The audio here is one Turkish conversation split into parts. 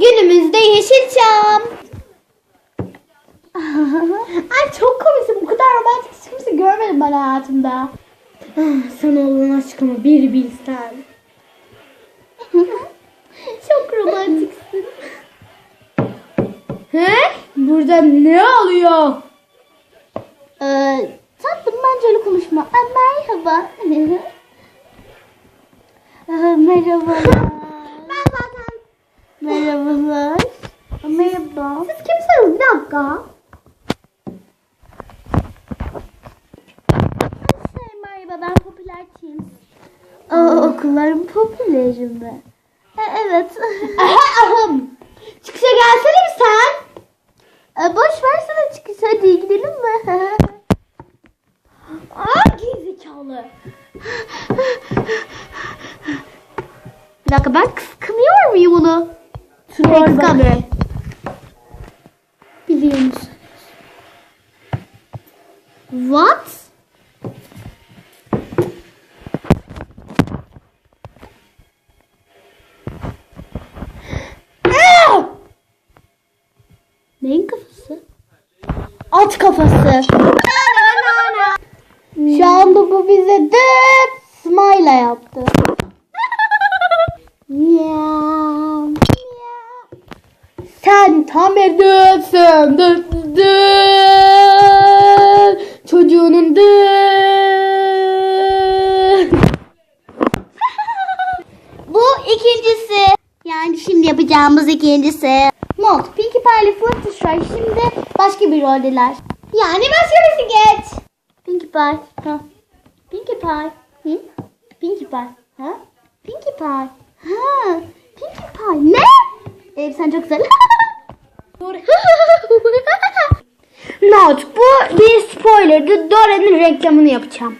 Günümüzde Yeşilçam. Ay çok komiksin. Bu kadar romantik kimse görmedim ben hayatımda. Ah, Sana olan aşkımı bir bilsen. çok romantiksin. He? Burada ne oluyor? Ee, tatlım bence öyle konuşma. Aa, merhaba. Aa, merhabalar. Merhabalar. Merhaba. Siz kimsiniz? Bir dakika. Şey, merhaba ben popüler Teams. Aa, okulların popüleri mi? E, evet. Çıkışa gelsene mi sen? E, boş versene çıkış hadi gidelim mi? Aa gerizekalı. Bir dakika ben onu? Kıskanmıyorum. Biliyor musun? What? Neyin kafası? At kafası. Şu anda bu bize dıt smile yaptı. Sen tam dıtsın. Dıt dıt. Çocuğunun dıt. Bu ikincisi. Yani şimdi yapacağımız ikincisi. Not. Pinkie Pie ile Fluttershy şimdi başka bir roldeler. Yani başka birisi geç. Pinkie Pie. Ha. Pinkie Pie. Hı? Pinkie Pie. Ha? Pinkie Pie. Ha. Pinkie Pie. Ne? Ee, sen çok güzel. Not. Bu bir spoilerdı. Dora'nın reklamını yapacağım.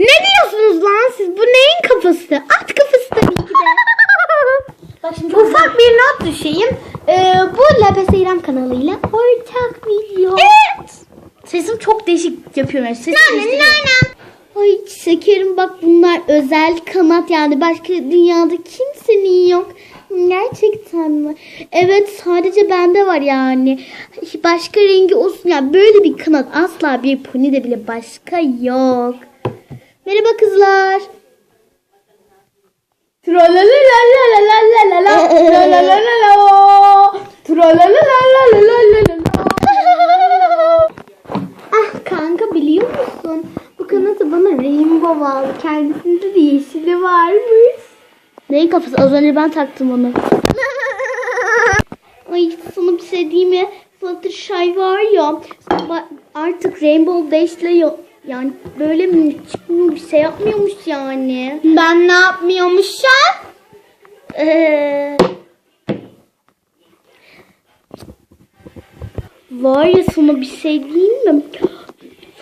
Ne diyorsunuz lan siz? Bu neyin kafası? At kafası tabii ki de. Ufak bir not düşeyim. Ee, bu Lapes İrem kanalıyla ortak video. Evet. Sesim çok değişik yapıyorum. Ay şekerim bak bunlar özel kanat yani başka dünyada kimsenin yok. Gerçekten mi? Evet sadece bende var yani. Başka rengi olsun yani böyle bir kanat asla bir ponide bile başka yok. Merhaba kızlar. Tralalalalalalala, tralalalala, tralalalalalalala. Ah kanka biliyor musun? Bu kanatı bana Rainbow aldı. Kendisinde de yeşili varmış. Neyin kafası? Az önce ben taktım onu. Ay sana bir şey diyeyim mi? Fluttershy var ya artık Rainbow Dash'le yo- yani böyle mi çıkmıyor bir şey yapmıyormuş yani. Ben ne yapmıyormuşum? Ee, var ya sana bir şey diyeyim mi?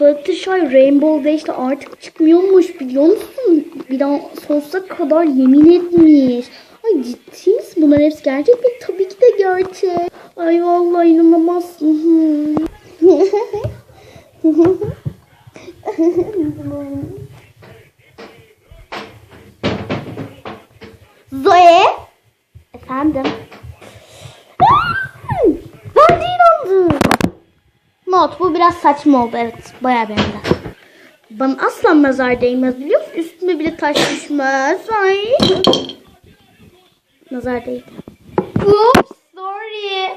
Fluttershy Rainbow Dash'le artık çıkmıyormuş biliyor musun? Bir daha sonsuza kadar yemin etmiş. Ay ciddi misin? Bunların hepsi gerçek mi? Tabii ki de gerçek. Ay vallahi inanamazsın. Zoe. Efendim. Ben de inandım. Not bu biraz saçma oldu evet bayağı beğendim. Bana asla nazar değmez biliyor musun? Üstüme bile taş düşmez. Ay. Nazar değdi. Oops sorry.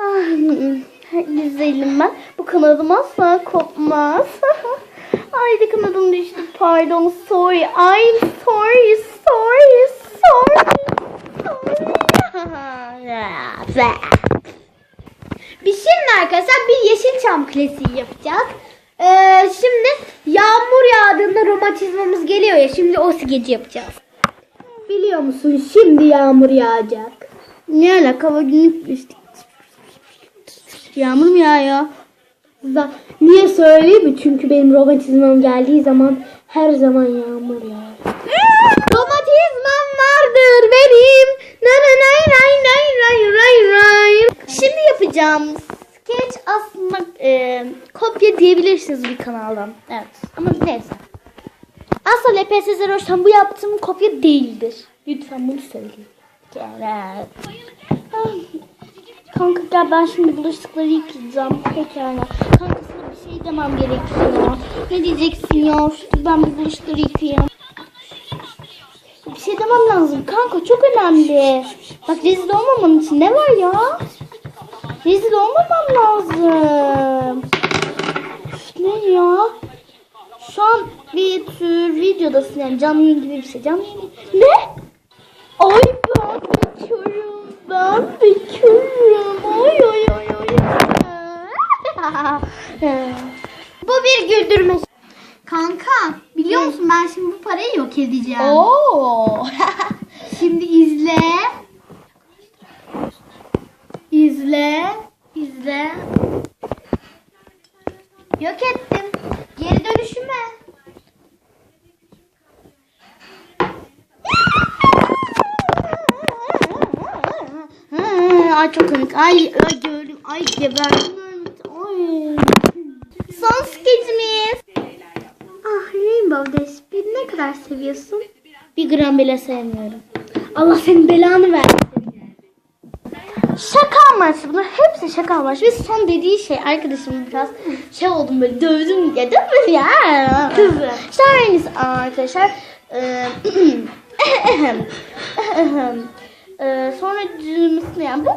ah, güzelim ben. Bu kanadım asla kopmaz. Ay kanadım düştü pardon sorry. I'm sorry sorry sorry. sorry. Biz şimdi arkadaşlar bir Yeşilçam klasiği yapacağız. Ee, şimdi yağmur yağdığında romatizmamız geliyor ya. Şimdi o skeci yapacağız. Biliyor musun şimdi yağmur yağacak. Ne alaka? Hava işte. Yağmur mu yağıyor? Niye söyleyeyim mi? Çünkü benim romatizmam geldiği zaman her zaman yağmur yağar. romatizmam vardır benim. Na na nay nay nay nay nay nay. Yapacağım. Sketch aslında e, kopya diyebilirsiniz bir kanaldan. Evet. Ama neyse. Asla LPS Zeroş'tan bu yaptığım kopya değildir. Lütfen bunu söyleyin. Evet. Kanka gel ben şimdi bulaşıkları yıkayacağım. Pekala. Kanka sana bir şey demem gerekiyor. Ne diyeceksin ya? Ben bir bulaşıkları yıkayayım. Bir şey demem lazım. Kanka çok önemli. Bak rezil olmaman için ne var ya? Rezil olmamam lazım. Ne ya? Şu an bir tür videodasın yani canlı yayın gibi bir şey. Canlı yayın. Ne? Ay ben bekliyorum. Ben bekliyorum. Ay ay ay ay. Bu bir güldürme. Kanka biliyor musun ben şimdi bu parayı yok edeceğim. Oo. Şimdi izle. İzle. İzle. Yok ettim. Geri dönüşüme. Ay çok komik. Ay, ay gördüm. Ay geberdim. Ay. Son skecimiz. Ah Rainbow Dash bir ne kadar seviyorsun? Bir gram bile sevmiyorum. Allah senin belanı versin. Şaka amaçlı. Bunlar hepsi şaka amaçlı. Ve son dediği şey arkadaşım biraz şey oldum böyle dövdüm ya değil mi ya? Kızım. İşte neyse arkadaşlar. Eee, eee, sonra cümlesine yani bu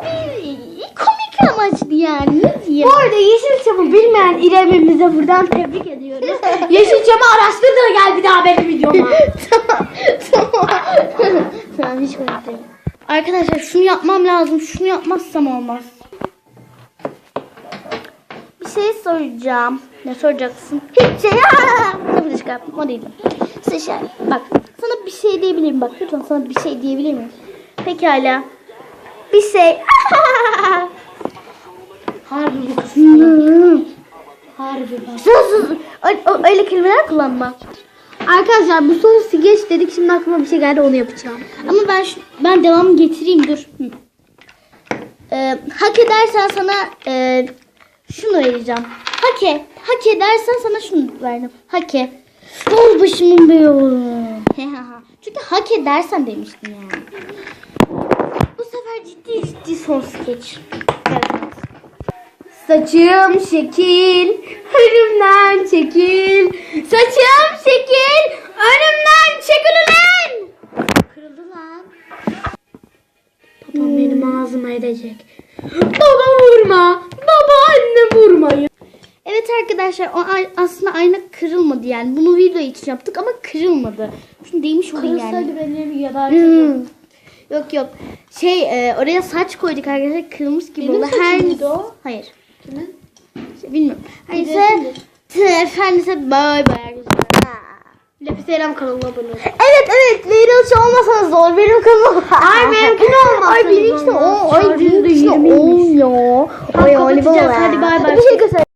bir komik amaçlı yani. Ne diyeyim? Bu arada Yeşilçam'ı bilmeyen İrem'imize buradan tebrik ediyoruz. Yeşilçam'ı araştır da gel bir daha benim videoma. tamam. Tamam. tamam hiç komik değil. Arkadaşlar şunu yapmam lazım. Şunu yapmazsam olmaz. Bir şey soracağım. Ne soracaksın? Hiç şey. Tabii çıkartma. O değil. Size şey. Bak. Sana bir şey diyebilir miyim? Bak lütfen sana bir şey diyebilir miyim? Pekala. Bir şey. Harbi bu kız. Harbi bak. sus sus. Öyle kelimeler kullanma. Arkadaşlar bu son skeç dedik şimdi aklıma bir şey geldi onu yapacağım. Ama ben şu, ben devamı getireyim dur. Hı. Ee, hak edersen sana e, şunu vereceğim. Hak et. Hak edersen sana şunu verdim. Hak et. Ol başımın be oğlum. Çünkü hak edersen demiştim yani. Bu sefer ciddi ciddi son skeç. Saçım şekil, önümden çekil. Saçım şekil, önümden çekil ulan. Kırıldı lan. Babam benim ağzıma edecek. Baba vurma, baba anne vurmayın. Evet arkadaşlar o aslında ayna kırılmadı yani. Bunu video için yaptık ama kırılmadı. Şunu değmiş olayım yani. beni ya Hmm. Yok yok. Şey e, oraya saç koyduk arkadaşlar kırılmış gibi Benim oldu. Her o? Hayır. Kimin? Şey, bilmiyorum. Neyse. Efendim bay bay arkadaşlar. Lepi Selam kanalına abone olun. Evet evet Leyla şu olmasanız olur benim kanalım. Ay, benimkini olmaz. Ay benimki de o. Ay Şarjım da benimki de 20'ymiş. on ya. Ay. Oliver. Hadi bay bay. Bir şey göster.